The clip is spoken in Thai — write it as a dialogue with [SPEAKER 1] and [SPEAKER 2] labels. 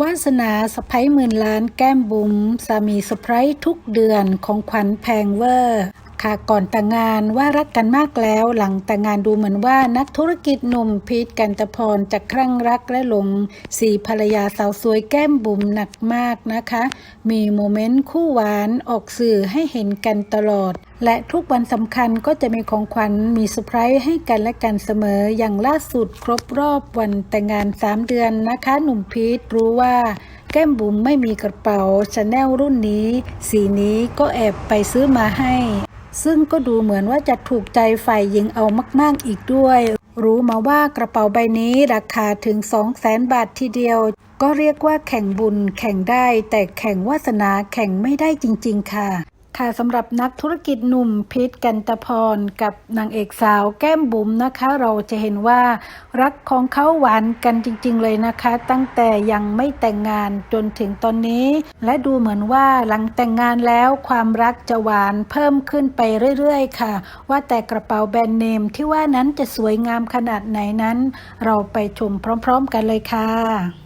[SPEAKER 1] วาสนาสไพ้ยหมื่นล้านแก้มบุ๋มสามีสไพ้ยทุกเดือนของขวัญแพงเวอร์ ค่ะก่อนแต่งงานว่ารักกันมากแล้ว หลังแต่งงานดูเหมือนว่านักธุรกิจหนุ่มพีทกันตะพรจะคลั่งรักและหลงสีภรรยาสาวสวยแก้มบุ๋มหนักมากนะคะ มีโมเมนต์คู่หวานออกสื่อให้เห็นกันตลอด และทุกวันสำคัญก็จะมีของขวัญมีเซอร์ไพรส์ให้กันและกันเสมออย่างล่าสุดครบรอบวันแต่งงาน 3 เดือนนะคะ หนุ่มพีทรู้ว่าแก้มบุ๋มไม่มีกระเป๋าชาแนลรุ่นนี้ สีนี้ก็แอบไปซื้อมาให้ ซึ่งก็ดูเหมือนว่าจะถูกใจฝ่ายหญิงเอามาก ๆ อีกด้วย รู้มาว่ากระเป๋าใบนี้ราคาถึง 2 0 0แสนบาททีเดียว ก็เรียกว่าแข่งบุญแข่งได้ แต่แข่งวาสนาแข่งไม่ได้จริง ๆ ค่ะ ค่ะสำหรับนักธุรกิจหนุ่มพีทกันตะพรกับนางเอกสาวแก้มบุ๋มนะคะ เราจะเห็นว่ารักของเขาหวานกันจริง ๆ เลยนะคะ ตั้งแต่ยังไม่แต่งงานจนถึงตอนนี้ และดูเหมือนว่าหลังแต่งงานแล้วความรักจะหวานเพิ่มขึ้นไปเรื่อยๆ ค่ะ ว่าแต่กระเป๋าแบรนด์เนมที่ว่านั้นจะสวยงามขนาดไหนนั้น เราไปชมพร้อม ๆ กันเลยค่ะ